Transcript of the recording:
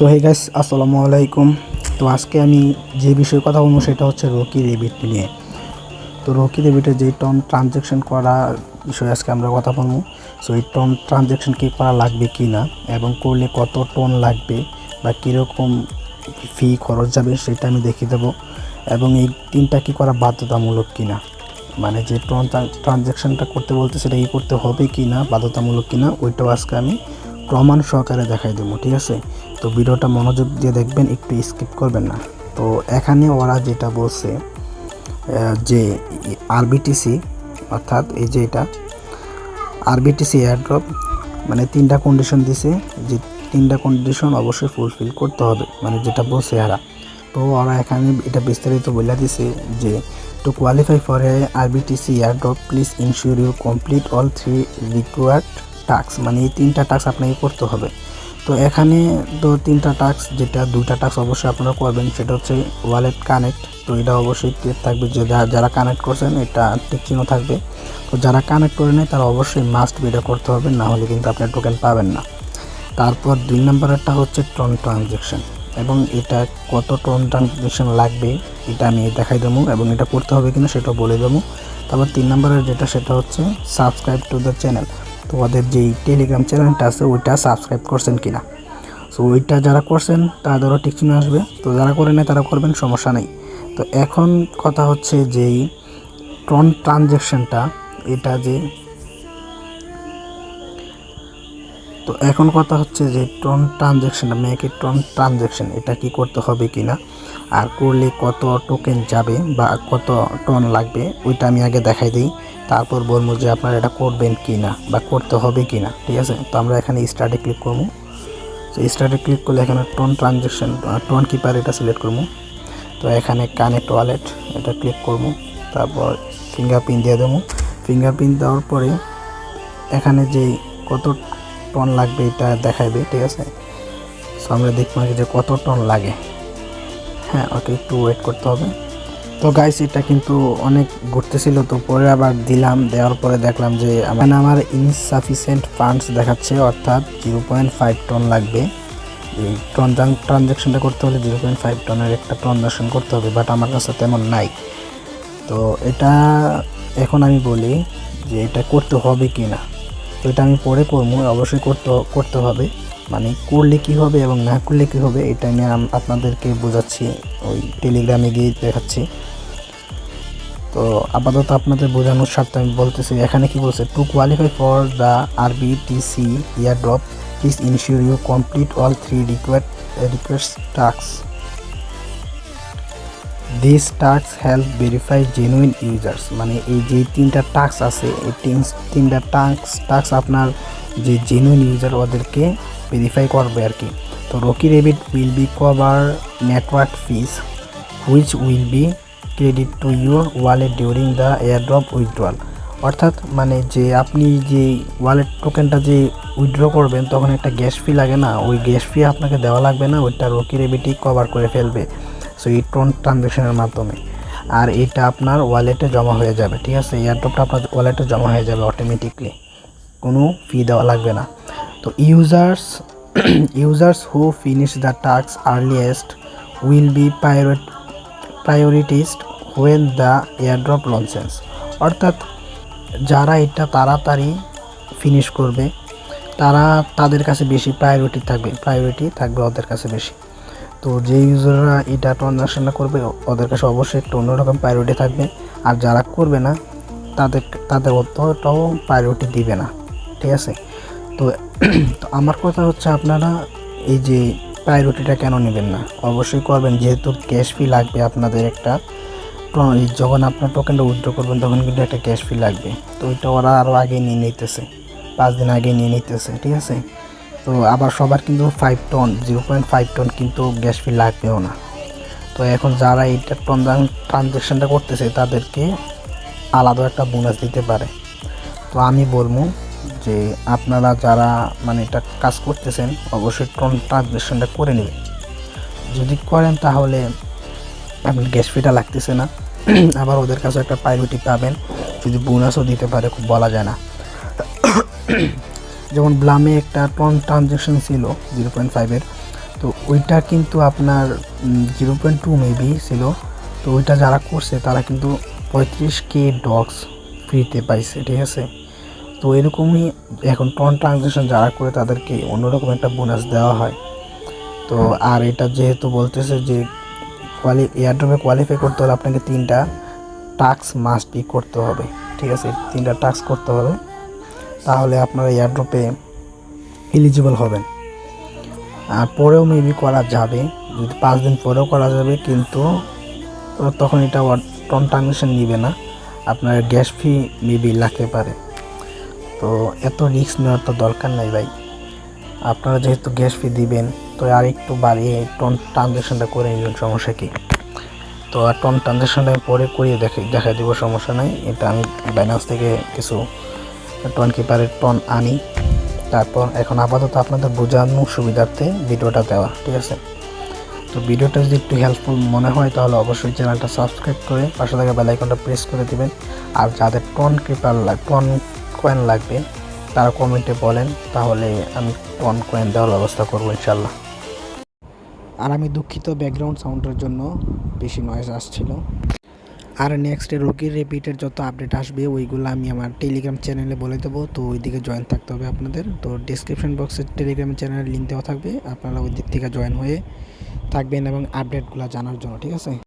তো hey guys আসসালামু আলাইকুম। তো আজকে আমি যে বিষয়ে কথা বলব সেটা হচ্ছে রকি রেবিট নিয়ে। তো রকি রেবিটের যে টন ট্রানজ্যাকশন করা বিষয়ে আজকে আমরা কথা বলব। সো এই টন ট্রানজ্যাকশন কি করা লাগবে কি না, এবং করলে কত টন লাগবে, বা কীরকম ফি খরচ যাবে সেটা আমি দেখিয়ে দেবো। এবং এই তিনটা কি করা বাধ্যতামূলক কি না মানে যে ট্রন ট্রানজ্যাকশনটা করতে বলতে সেটা কি করতে হবে কি না বাধ্যতামূলক কি না ওইটাও আজকে আমি প্রমাণ সহকারে দেখাই দেবো, ঠিক আছে? তো ভিডিওটা মনোযোগ দিয়ে দেখবেন, একটু স্কিপ করবেন না। তো এখানে ওরা যেটা বলছে যে আরবিটিসি অর্থাৎ এই যে এটা আরবিটিসি এয়ারড্রপ মানে তিনটা কন্ডিশন দিছে, যে তিনটা কন্ডিশন অবশ্যই ফুলফিল করতে হবে মানে যেটা বলছে এরা। তো ওরা এখানে এটা বিস্তারিত বলে দিছে যে to qualify for a RBTC airdrop please ensure you complete all three required task মানে এই তিনটা টাস্ক আপনাকে করতে হবে। তো এখানে তো তিনটা টাস্ক যেটা দুইটা টাস্ক অবশ্যই আপনারা করবেন, সেটা হচ্ছে ওয়ালেট কানেক্ট তো এটা অবশ্যই থাকবে যে যারা কানেক্ট করছেন, এটা টিক থাকবে। তো যারা কানেক্ট করে নেয়, তারা অবশ্যই মাস্ট বিটা করতে হবে, না হলে কিন্তু আপনি টোকেন পাবেন না। তারপর দুই নম্বরেরটা হচ্ছে টন ট্রানজেকশন এবং এটা কত টন ট্রানজেকশন লাগবে, এটা আমি দেখাই দেবো, এবং এটা করতে হবে কিনা সেটা বলে দেবো। তারপর তিন নম্বরের যেটা, সেটা হচ্ছে সাবস্ক্রাইব টু দ্য চ্যানেল তো ওদের যেই টেলিগ্রাম চ্যানেলটা আছে, ওইটা সাবস্ক্রাইব করছেন কিনা? সো ওইটা যারা করছেন তাদেরও ঠিক চিহ্ন আসবে। তো যারা করে নেয়, তারা করবেন, সমস্যা নেই। তো এখন কথা হচ্ছে যেই ট্রন ট্রানজেকশনটা এটা যে তো এখন কথা হচ্ছে যে টন ট্রানজ্যাকশন মেয়েকে টন ট্রানজ্যাকশন এটা কি করতে হবে কি না আর করলে কত টোকেন যাবে বা কত টন লাগবে, ওইটা আমি আগে দেখাই দিই। তারপর বলব যে আপনারা এটা করবেন কি না বা করতে হবে কি না ঠিক আছে? তো আমরা এখানে স্টার্টে ক্লিক করব। তো স্টার্টে ক্লিক করলে এখানে টন ট্রানজ্যাকশন টন কিপার এটা সিলেক্ট করব। তো এখানে কানেক্ট ওয়ালেট এটা ক্লিক করব। তারপর ফিঙ্গারপ্রিন্ট দিয়ে দেবো। ফিঙ্গারপ্রিন্ট দেওয়ার পরে এখানে যে কত টন লাগবে এটা দেখাইবে, ঠিক আছে? সো আমরা দেখব যে কত টন লাগে। হ্যাঁ ওকে একটু ওয়েট করতে হবে। তো গাইস এটা কিন্তু অনেক ঘুরতেছিল, তো পরে আবার দিলাম, দেওয়ার পরে দেখলাম যে আমার আমার ইনসাফিসিয়েন্ট ফান্ডস দেখাচ্ছে, অর্থাৎ জিরো পয়েন্ট ফাইভ টন লাগবে। এই ট্রানজাকশনটা করতে হলে জিরো পয়েন্ট ফাইভ টনের একটা ট্রানজাকশন করতে হবে বাট আমার কাছে তেমন নাই। তো এটা এখন আমি বলি যে এটা করতে হবে কি না তো এটা আমি পরে করব, অবশ্যই করতে করতে হবে। মানে করলে কি হবে এবং না করলে কি হবে, এটা আম- আপনাদেরকে বোঝাচ্ছি। ওই টেলিগ্রামে গিয়ে দেখাচ্ছি। তো আপাতত আপনাদের বোঝানোর স্বার্থে আমি বলতেছি, এখানে কি বলছে to qualify for the RBTC airdrop please ensure you complete all three required request task this task help verify genuine users মানে এই যে তিনটা টাস্ক আছে, এই তিন- তিনটা টাস্ক টাস্ক আপনার যে জেনুইন ইউজার ওদেরকে ভেরিফাই করবে আর কি। তো Rocky Rabbit will be cover network fees which will be credit to your wallet during the airdrop withdrawal অর্থাৎ মানে যে আপনি যে ওয়ালেট টোকেনটা যে উইথড্র করবেন, তখন একটা গ্যাস ফি লাগে না। ওই গ্যাস ফি আপনাকে দেওয়া লাগবে না, ওইটা রকি রেবিটই কভার করে ফেলবে। সো এই ট্রন ট্রানজ্যাকশনের মাধ্যমে। আর এটা আপনার ওয়ালেটে জমা হয়ে যাবে, ঠিক আছে? এয়ারড্রপটা আপনার ওয়ালেটে জমা হয়ে যাবে অটোমেটিকলি কোনো ফি দেওয়া লাগবে না। তো users users who finish the task earliest will be priorit prioritised when the airdrop launches অর্থাৎ যারা এটা তাড়াতাড়ি ফিনিশ করবে, তারা তাদের কাছে বেশি প্রায়োরিটি থাকবে প্রায়োরিটি থাকবে ওদের কাছে বেশি। তো যে ইউজাররা এটা ট্রানজাকশনটা করবে, ওদের কাছে অবশ্যই একটু অন্যরকম প্রায়োরিটি থাকবে। আর যারা করবে না, তাদের তাদের অতটাও প্রায়োরিটি দিবে না। ঠিক আছে? তো তো আমার কথা হচ্ছে আপনারা এই যে প্রায়োরিটিটা কেন নেবেন না? অবশ্যই করবেন, যেহেতু ক্যাশ ফি লাগবে আপনাদের একটা। যখন আপনার টোকেনটা উইথড্র করবেন, তখন কিন্তু একটা ক্যাশ ফি লাগবে। তো ওইটা ওরা আরও আগে নিয়ে নিতেছে, পাঁচ দিন আগে নিয়ে নিতেছে, ঠিক আছে? তো আবার সবার কিন্তু five TON zero point five TON কিন্তু গ্যাস ফি লাগবেও না। তো এখন যারা এইটা ট্রানজ্যাকশনটা করতেছে, তাদেরকে আলাদা একটা বোনাস দিতে পারে। তো আমি বলব যে আপনারা যারা মানে এটা কাজ করতেছেন, অবশ্যই ট্রন ট্রানজ্যাকশনটা করে নেবেন। যদি করেন তাহলে আপনার গ্যাস ফিটা লাগতেছে না। আবার ওদের কাছে একটা প্রায়োরিটি পাবেন। যদি বোনাসও দিতে পারে, খুব বলা যায় না। যেমন ব্লামে একটা টন ট্রানজেকশন ছিল জিরো পয়েন্ট ফাইভের তো ওইটা কিন্তু আপনার জিরো পয়েন্ট টু মেবি ছিল। তো ওইটা যারা করছে, তারা কিন্তু পঁয়ত্রিশ কে ডগস ফ্রিতে পাইছে, ঠিক আছে? তো এরকমই এখন টন ট্রানজ্যাকশন যারা করে তাদেরকে অন্যরকম একটা বোনাস দেওয়া হয়। তো আর এটা যেহেতু বলতেছে যে কোয়ালি এয়ারড্রপে কোয়ালিফাই করতে হলে আপনাকে তিনটা টাস্ক মাস্ট বি করতে হবে, ঠিক আছে? তিনটা টাস্ক করতে হবে। তাহলে আপনারা এয়ারড্রপে এলিজিবল হবেন। আর পরেও মেবি করা যাবে, যদি পাঁচ দিন পরেও করা যাবে, কিন্তু তখন এটা টন ট্রানজেকশন নিবে না। আপনার গ্যাস ফি মেবি লাগতে পারে। তো এত রিস্ক নেওয়ার তো দরকার নাই ভাই। আপনারা যেহেতু গ্যাস ফি দিবেন, তো আর একটু বাড়িয়ে টন ট্রানজেকশনটা করে নিবেন, সমস্যা কি? তো আর টন ট্রানজেকশনটা আমি পরে করিয়ে দেখে, দেখা দিব, সমস্যা নাই। এটা আমি বাইনান্স থেকে কিছু টন কিপারের টন আনি। তারপর এখন আপাতত আপনাদের বোঝানোর সুবিধার্থে ভিডিওটা দেওয়া, ঠিক আছে? তো ভিডিওটা যদি একটু হেল্পফুল মনে হয়, তাহলে অবশ্যই চ্যানেলটা সাবস্ক্রাইব করে পাশে থাকা বেল আইকনটা প্রেস করে দিবেন। আর যাদের টন কিপার লাগ টন কয়েন লাগবে, তারা কমেন্টে বলেন, তাহলে আমি টন কয়েন দেওয়ার ব্যবস্থা করব ইনশাল্লাহ। আর আমি দুঃখিত ব্যাকগ্রাউন্ড সাউন্ডের জন্য বেশি নয়েজ আসছিল। আর নেক্সট রোগীর রিপিটের যত আপডেট আসবে, ওইগুলো আমি আমার টেলিগ্রাম চ্যানেলে বলে দেবো, তো ওই দিকে জয়েন থাকতে হবে আপনাদের। তো ডিসক্রিপশন বক্সে টেলিগ্রাম চ্যানেলের লিঙ্ক দেওয়া থাকবে, আপনারা ওই দিক থেকে জয়েন হয়ে থাকবেন এবং আপডেটগুলো জানার জন্য, ঠিক আছে?